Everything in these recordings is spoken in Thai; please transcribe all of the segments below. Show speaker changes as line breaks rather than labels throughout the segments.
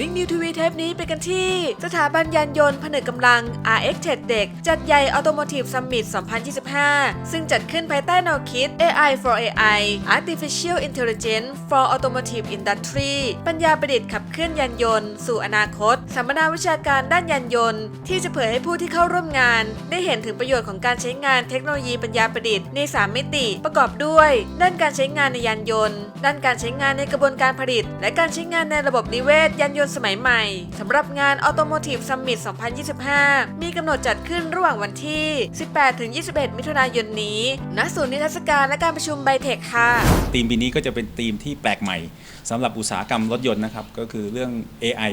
ริงนิวทีวีเทปนี้ไปกันที่ สถาบันยานยนต์ผนึกกำลัง RX t e c h เด็กจัดใหญ่ Automotive Summit 2025 ซึ่งจัดขึ้นภายใต้แนวคิด AI for AI Artificial Intelligence for Automotive Industry ปัญญาประดิษฐ์ขับเคลื่อนยานยนต์ สู่อนาคตสัมมนาวิชาการด้านยานยนต์ ที่จะเผยให้ผู้ที่เข้าร่วมงาน ได้เห็นถึงประโยชน์ของการใช้งานเทคโนโลยีปัญญาประดิษฐ์ใน 3 มิติประกอบด้วย ด้านการใช้งานในยานยนต์ ด้านการใช้งานในกระบวนการผลิต และการใช้งานในระบบนิเวศยานยนต์สมัยใหม่สำหรับงาน Automotive Summit 2025 มีกำหนดจัดขึ้นระหว่างวันที่ 18-21 มิถุนายนนี้ณศูนย์นิทรรศการและการประชุมไบเทคค่ะ
ธีมปีนี้ก็จะเป็นธีมที่แปลกใหม่สำหรับอุตสาหกรรมรถยนต์นะครับ ก็คือเรื่อง AI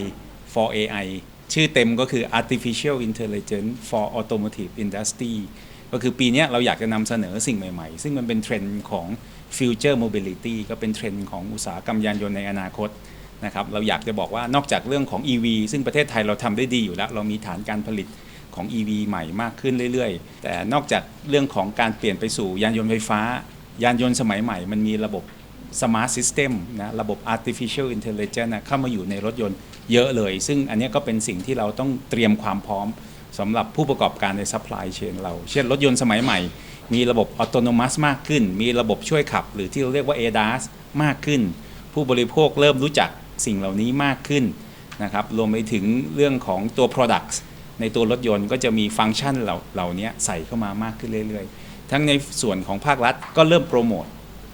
for AI ชื่อเต็มก็คือ Artificial Intelligence for Automotive Industry ก็คือปีนี้เราอยากจะนำเสนอสิ่งใหม่ๆ ซึ่งมันเป็นเทรนด์ของ Future Mobility ก็เป็นเทรนด์ของอุตสาหกรรมยานยนต์ในอนาคต นะครับเราอยากจะบอกว่านอกจากเรื่องของ EV ซึ่งประเทศไทยเราทำได้ดีอยู่แล้ว เรามีฐานการผลิตของ EV ใหม่มากขึ้นเรื่อยๆ แต่นอกจากเรื่องของการเปลี่ยนไปสู่ยานยนต์ไฟฟ้า ยานยนต์สมัยใหม่ มันมีระบบ Smart System นะระบบ Artificial Intelligence นะเข้ามาอยู่ในรถยนต์เยอะเลย ซึ่งอันนี้ก็เป็นสิ่งที่เราต้องเตรียมความพร้อมสำหรับผู้ประกอบการใน supply chain เรา เช่นรถยนต์สมัยใหม่ มีระบบ Autonomous มากขึ้น มีระบบช่วยขับ หรือที่เราเรียกว่า ADAS มากขึ้น ผู้บริโภคเริ่มรู้จัก สิ่งเหล่านี้มากขึ้นนะครับรวมไปถึงเรื่องของตัว products ในตัวรถยนต์ก็จะมีฟังก์ชันเหล่าเหล่านี้ใส่เข้ามามากขึ้นเรื่อยๆ ทั้งในส่วนของภาครัฐก็เริ่มโปรโมท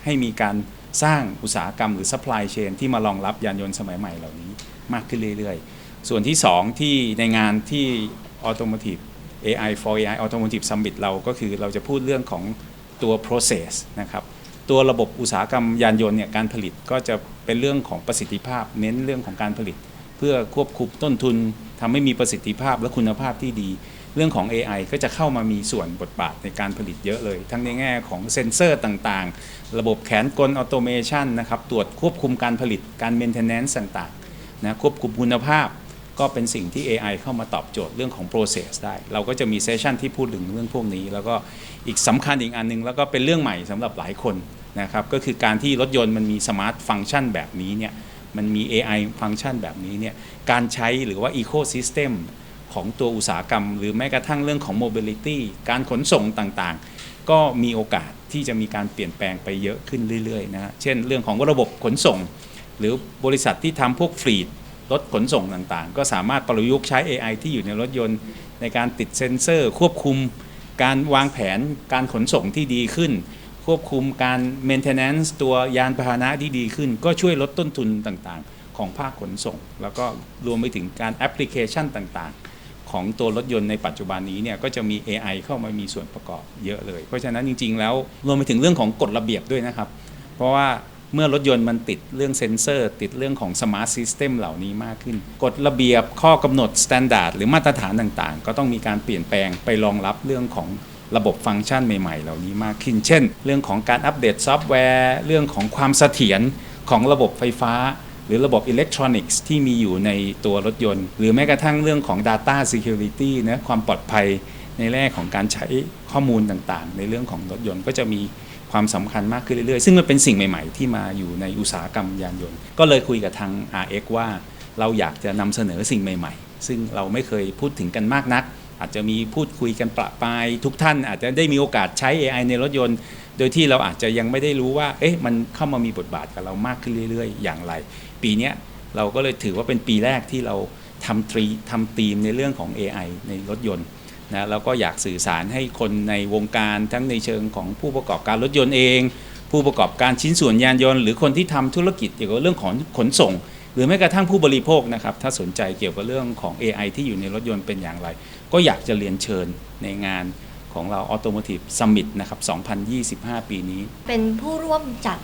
ให้มีการสร้างอุตสาหกรรมหรือ supply chain ที่มารองรับยานยนต์สมัยใหม่เหล่านี้มากขึ้นเรื่อยๆ ส่วนที่ 2 ที่ในงานที่ Automotive AI for AI Automotive Summit เราก็คือเราจะพูดเรื่องของตัว process นะครับ ตัวระบบอุตสาหกรรมยานยนต์เนี่ยการผลิตก็จะเป็นเรื่องของประสิทธิภาพ เน้นเรื่องของการผลิต เพื่อควบคุมต้นทุนทำให้มีประสิทธิภาพและคุณภาพที่ดี เรื่องของ AI ก็จะเข้ามามีส่วนบทบาทในการผลิตเยอะเลย ทั้งในแง่ของเซ็นเซอร์ต่างๆ ระบบแขนกลออโตเมชันนะครับตรวจควบคุมการผลิตการเมนเทนแนนซ์ต่างๆนะควบคุมคุณภาพก็เป็นสิ่งที่ AI เข้ามาตอบโจทย์เรื่องของ process ได้ เราก็จะมีเซสชันที่พูดถึงเรื่องพวกนี้ แล้วก็อีกสำคัญอีกอันหนึง แล้วก็เป็นเรื่องใหม่สำหรับหลายคน นะครับก็คือการที่รถยนต์มันมีสมาร์ทฟังก์ชันแบบนี้เนี่ยมันมี AI ฟังก์ชันแบบนี้เนี่ยการใช้หรือว่า ecosystem ของตัวอุตสาหกรรม หรือแม้กระทั่งเรื่องของ mobility การขนส่งต่างๆ ก็มีโอกาสที่จะมีการเปลี่ยนแปลงไปเยอะขึ้นเรื่อยๆนะฮะเช่นเรื่องของระบบขนส่ง หรือบริษัทที่ทำพวกฟรีดรถขนส่งต่างๆ ก็สามารถประยุกต์ใช้ AI ที่อยู่ในรถยนต์ ในการติดเซ็นเซอร์ ควบคุม การวางแผนการขนส่งที่ดีขึ้น ควบคุมการ maintenance ตัวยานพาหนะที่ดีขึ้น ก็ช่วยลดต้นทุนต่างๆ ของภาคขนส่ง แล้วก็รวมไปถึงการแอปพลิเคชันต่างๆ ของตัวรถยนต์ในปัจจุบันนี้เนี่ยก็จะมี AI เข้ามามีส่วนประกอบเยอะเลย เพราะฉะนั้นจริง ๆ แล้วรวมไปถึงเรื่องของกฎระเบียบด้วยนะครับ เพราะว่าเมื่อรถยนต์มันติดเรื่องเซ็นเซอร์ ติดเรื่องของสมาร์ทซิสเต็มเหล่านี้มากขึ้นกฎระเบียบข้อกำหนดสแตนดาร์ดหรือมาตรฐานต่างๆ ก็ต้องมีการเปลี่ยนแปลงไปรองรับเรื่องของ ระบบฟังก์ชันใหม่ ๆ เหล่านี้มากขึ้น เช่น เรื่องของการอัปเดตซอฟต์แวร์ เรื่องของความเสถียรของระบบไฟฟ้า หรือระบบอิเล็กทรอนิกส์ที่มีอยู่ในตัวรถยนต์ หรือแม้กระทั่งเรื่องของ Data Security นะความปลอดภัยในแง่ของการใช้ข้อมูลต่างๆ ในเรื่องของรถยนต์ก็จะมีความสำคัญมากขึ้นเรื่อยๆ ซึ่งมันเป็นสิ่งใหม่ๆ ที่มาอยู่ในอุตสาหกรรมยานยนต์ ก็เลยคุยกับทาง RX ว่าเราอยากจะนำเสนอสิ่งใหม่ๆ ซึ่งเราไม่เคยพูดถึงกันมากนัก อาจจะมีพูดคุยกันประปรายทุกท่าน อาจจะได้มีโอกาสใช้ AI ในรถยนต์ โดยที่เราอาจจะยังไม่ได้รู้ว่า เอ๊ะมันเข้ามามีบทบาทกับเรามากขึ้นเรื่อย ๆ อย่างไร ปีนี้เราก็เลยถือว่าเป็นปีแรกที่เราทำตรีทำธีมในเรื่องของ AI ในรถยนต์นะแล้วก็อยากสื่อสารให้คนในวงการทั้งในเชิงของผู้ประกอบการรถยนต์เอง ผู้ประกอบการชิ้นส่วนยานยนต์ หรือคนที่ทำธุรกิจเกี่ยวกับเรื่องของขนส่ง หรือแม้กระทั่งผู้บริโภคนะครับถ้าสนใจเกี่ยวกับเรื่องของ AI ที่อยู่ในรถยนต์เป็นอย่างไร ก็อยากจะเรียนเชิญในงานของเรา Automotive Summit นะครับ 2025 ปีนี้
เป็นผู้ร่วมจัด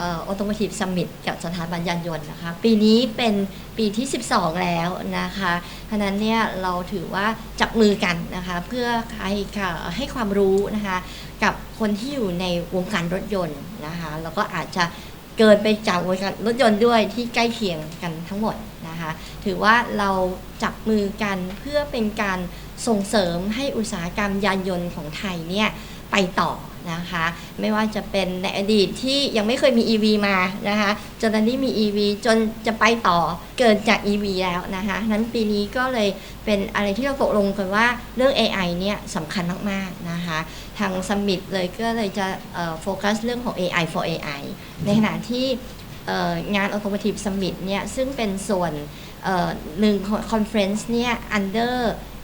ออโต m o t i v e Summit กับสถาบันยานยนต์นะคะ ปีนี้เป็นปีที่ 12 แล้วนะคะฉะนั้นเนี่ยเราถือว่าจับมือกันนะคะ เพื่อให้ให้ความรู้นะคะ กับคนที่อยู่ในวงการรถยนต์นะคะ แล้วก็อาจจะ เกินไปจากวงการรถยนต์ด้วยที่ใกล้เคียงกันทั้งหมดนะคะถือว่าเราจับมือกันเพื่อเป็นการส่งเสริมให้อุตสาหกรรมยานยนต์ของไทยเนี่ยไปต่อ นะคะ ไม่ว่าจะเป็นในอดีตที่ยังไม่เคยมี EV มานะคะจนตอนนี้มี EV จนจะไปต่อเกินจาก EV แล้วนะคะนั้นปีนี้ก็เลยเป็นอะไรที่เราตกลงกันว่าเรื่อง AI เนี่ยสำคัญมากๆนะคะ ทางสมิ t เลยก็เลยจะโฟกัสเรื่องของ AI for AI ในขณะที่งาน Automotive Summit เนี่ยซึ่งเป็นส่วนหนึ่งของคอนเฟรนซ์เนี่ย under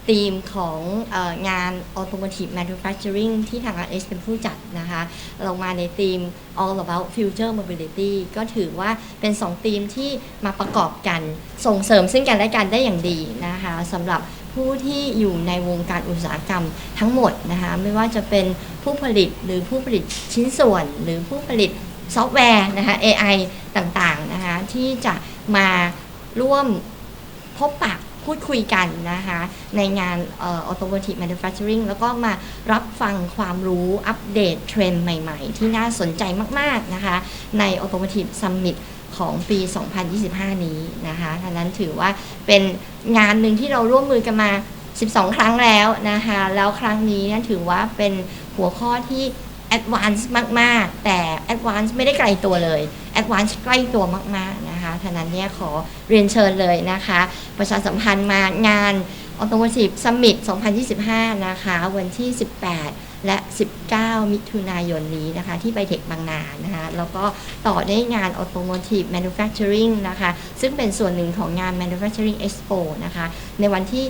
ธีมของอองาน Automotive Manufacturing ที่ทาง RS เป็นผู้จัดนะคะเรามาในธีม All About Future Mobility ก็ถือว่าเป็น 2 ธีมที่มาประกอบกันส่งเสริมซึ่งกันและกันได้อย่างดีนะคะสำหรับผู้ที่อยู่ในวงการอุตสาหกรรมทั้งหมดนะคะไม่ว่าจะเป็นผู้ผลิตหรือผู้ผลิตชิ้นส่วน หรือผู้ผลิตซอฟต์แวร์นะคะ AI ต่างๆนะคะที่จะมาร่วมพบปะ พูดคุยกันนะคะในงานออ Automotive Manufacturing แล้วก็มารับฟังความรู้อัปเดตเทรนด์ใหม่ๆ ที่น่าสนใจมากๆนะคะใน Automotive Summit ของปี 2025 นี้นะคะดังนั้นถือว่าเป็นงานหนึ่งที่เราร่วมมือกันมา 12 ครั้งแล้วนะคะ แล้วครั้งนี้นี่ยถือว่าเป็นหัวข้อที่ advance มาก ๆ แต่ advance ไม่ได้ไกลตัวเลย advance ใกล้ตัวมาก ๆ นะคะท่านั้นเนี่ยขอเรียนเชิญเลยนะคะ ประชาสัมพันธ์มางาน Automotive Summit 2025 นะคะ วันที่ 18 และ 19 มิถุนายนนี้นะคะ ที่ไบเทคบางนานะคะ แล้วก็ต่อได้งาน Automotive Manufacturing นะคะ ซึ่งเป็นส่วนหนึ่งของงาน Manufacturing Expo นะคะ ในวันที่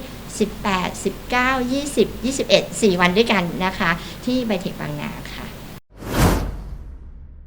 18 19 20 21 4 วันด้วยกันนะคะ ที่ไบเทคบางนา